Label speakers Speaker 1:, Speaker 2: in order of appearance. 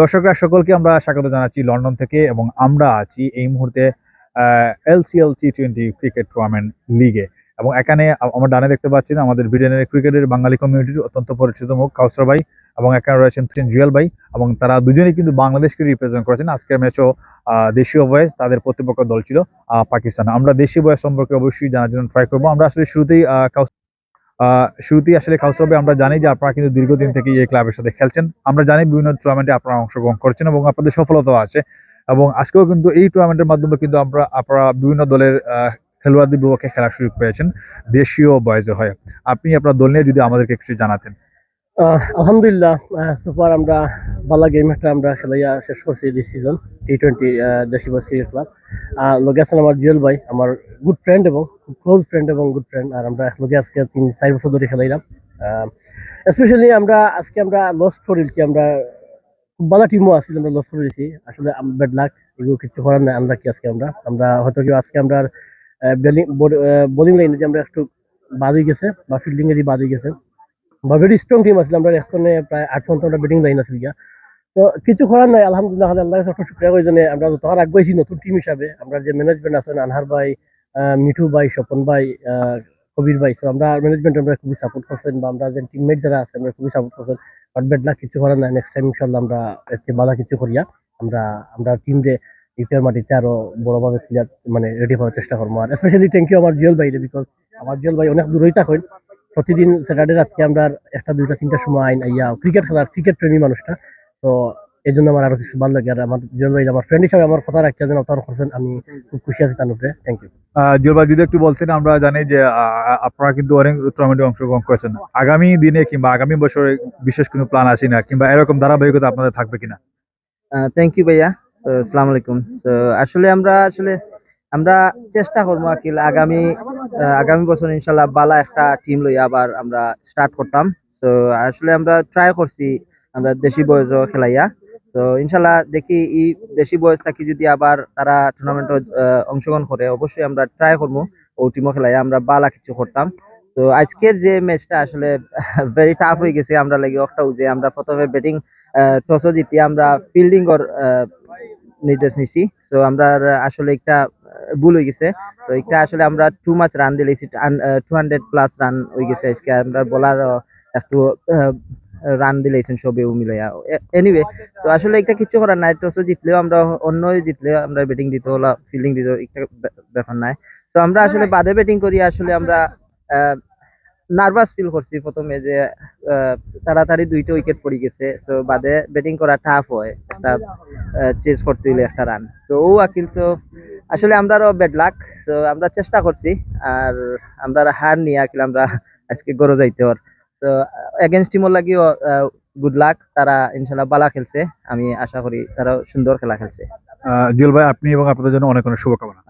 Speaker 1: দর্শকরা সকলকে আমরা স্বাগত জানাচ্ছি লন্ডন থেকে এবং আমরা আছি এই মুহূর্তে LCL T twenty cricket tournament লিগে এবং এখানে আমরা ডানে দেখতে পাচ্ছি না আমাদের ব্রিটেনের ক্রিকেটের বাঙালি কমিউনিটির অত্যন্ত পরিচিত মুখ কাউসর ভাই এবং এখানে রয়েছেন জুয়েল ভাই এবং তারা দুজনেই কিন্তু বাংলাদেশকে রিপ্রেজেন্ট করেছেন। আজকের ম্যাচও দেশীয় বয়স তাদের প্রতিপক্ষ দল ছিল পাকিস্তান। আমরা দেশীয় বয়স সম্পর্কে অবশ্যই জানার জন্য ট্রাই করব। আমরা আসলে শুরুতেই আহ, শুরুতেই আসলে কাউসর ভাই আমরা জানি যে আপনারা কিন্তু দীর্ঘদিন থেকে এই ক্লাবের সাথে খেলছেন। আমরা জানি বিভিন্ন টুর্নামেন্টে আপনারা অংশগ্রহণ করছেন এবং আপনাদের সফলতাও আছে। এবং আজকেও কিন্তু এই টুর্নামেন্টের মাধ্যমে কিন্তু আমরা, আপনারা বিভিন্ন দলের খেলোয়াড়দের বিপক্ষে খেলার সুযোগ পেয়েছেন, দেশীয় বয়সের হয়ে। আপনি আপনার দল নিয়ে যদি আমাদেরকে কিছু জানাতেন।
Speaker 2: আলহামদুলিল্লাহ সুপার আমরা বালা গেম একটা আমরা খেলাইয়া শেষ করছি দিস সিজন টি টোয়েন্টি দেশি বয়স ক্রিকেট ক্লাব লগে আছেন আমার জুয়েল ভাই, আমার গুড ফ্রেন্ড এবং খুব ক্লোজ ফ্রেন্ড এবং গুড ফ্রেন্ড আর আমরা লোকে আজকে তিন, চার বছর ধরে খেলাইলাম। স্পেশালি আমরা আজকে আমরা লস করিল কি, আমরা খুব ভালো টিমও আছিল আমরা লস করে দিয়েছি আসলে ব্যাড লাক এগুলো কিছু করার নাই আমরা কি আজকে আমরা। আমরা হয়তো কি আজকে আমরা বোলিং লাইনে যে আমরা একটু বাদ হয়ে গেছে, বা ফিল্ডিং এরই বাদ হয়ে গেছে, বা ভেরি স্ট্রং টিম আছিল আমরা এখানে প্রায় আট ঘণ্টা আমরা ব্যাটিং লাইন আছিল গিয়া। তো কিছু করার নাই, আলহামদুলিল্লাহ, আল্লাহ কাছে শুক্রিয়া করি জানে আমরা যতক্ষণ আগুয়াইছি নতুন টিম হিসাবে, আমরা যে ম্যানেজমেন্ট আছেন, আনহার ভাই মিঠু ভাই, স্বপন ভাই কবির ভাই তো আমরা ম্যানেজমেন্ট আমরা খুবই সাপোর্ট করছেন বা আমরা যে টিমমেট যারা আছে, আমরা খুবই সাপোর্ট করছেন। বাট ব্যাড লাক কিছু করার নাই নেক্সট টাইম ইনশাল্লাহ আমরা এর বাধা কিছু করিয়া আমরা আমরা টিম যে ইউপিআর মাটিতে আরও বড়ভাবে ক্লিয়ার মানে রেডি হওয়ার চেষ্টা করব। আর স্পেশালি থ্যাংক ইউ আমার জুয়েল ভাই বিকজ আমার জুয়েল ভাই অনেক দূরই থাকেন। প্রতিদিন স্যাটারডে রাতকে আমরা একটা, দুইটা তিনটা সময় আইন আইয়া ক্রিকেট খেলার ক্রিকেট প্রেমী মানুষটা। তো এই জন্য আমার আরও কিছু ভালো লাগে। আর আমার জুয়েল ভাই আমার ফ্রেন্ড হিসাবে আমার কথা রাখিয়া যেন অবতার করছেন আমি খুব খুশি আছি তার উপরে। থ্যাংক ইউ
Speaker 1: জোর ভাই যদি একটু বলতেন আমরা জানি যে আহ, আপনারা কিন্তু অনেক টুর্নামেন্টে অংশগ্রহণ করেছেন। আগামী দিনে কিংবা আগামী বছরে বিশেষ কোনো প্ল্যান আছে না কিংবা এরকম ধারাবাহিকতা আপনাদের থাকবে কিনা?
Speaker 3: থ্যাংক ইউ ভাইয়া। সো আসসালামু আলাইকুম। সো আসলে আমরা আসলে আমরা চেষ্টা করব আকিল আগামী আহ, আগামী বছর ইনশাল্লাহ বালা একটা টিম লই আবার আমরা স্টার্ট করতাম। সো আসলে আমরা ট্রাই করছি আমরা দেশি বয়সও খেলাইয়া। সো ইনশাল্লাহ দেখি এই দেশি বয়স থাকি যদি আবার তারা টুর্নামেন্টে অংশগ্রহণ করে অবশ্যই আমরা ট্রাই করব ও টিমও খেলাইয়া আমরা বালা কিছু করতাম। তো আজকের যে ম্যাচটা আসলে ভেরি টাফ হয়ে গেছে আমরা লাগি একটাও যে আমরা প্রথমে ব্যাটিং টসও জিতি আমরা ফিল্ডিং আহ, নির্দেশ নিছি। সো আমরা আসলে একটা ভুল হয়ে গেছে। সো একটা আসলে আমরা টু মাচ রান দিলেছি টু হান্ড্রেড প্লাস রান হয়ে গেছে আজকে। আমরা বলার একটু রান দিলেছেন সবেও মিলাইয়া। এনিওয়ে সো আসলে একটা কিছু করার নাই টসও জিতলেও আমরা অন্য জিতলেও আমরা ব্যাটিং দিতে হলো ফিল্ডিং দিতে একটা ব্যাপার নাই। তো আমরা আসলে বাদে ব্যাটিং করি আসলে আমরা নার্ভাস ফিল করছি প্রথমে যে তাড়াতাড়ি দুইটা উইকেট পড়ে গেছে। সো বাদে ব্যাটিং করা টাফ হয় একটা চেস করতে হইলে একটা রান সো ও আকিল সো আসলে আমরা আমরারও ব্যাড লাক সো আমরা চেষ্টা করছি আর আমরা হার নিয়ে আকিল আমরা আজকে গড়ে যাইতে হর। তো এগেনস্ট টিমর লাগিও গুড লাক তারা ইনশাল্লাহ বালা খেলছে। আমি আশা করি তারা সুন্দর খেলা খেলছে।
Speaker 1: জুয়েল ভাই আপনি এবং আপনাদের জন্য অনেক অনেক শুভকামনা।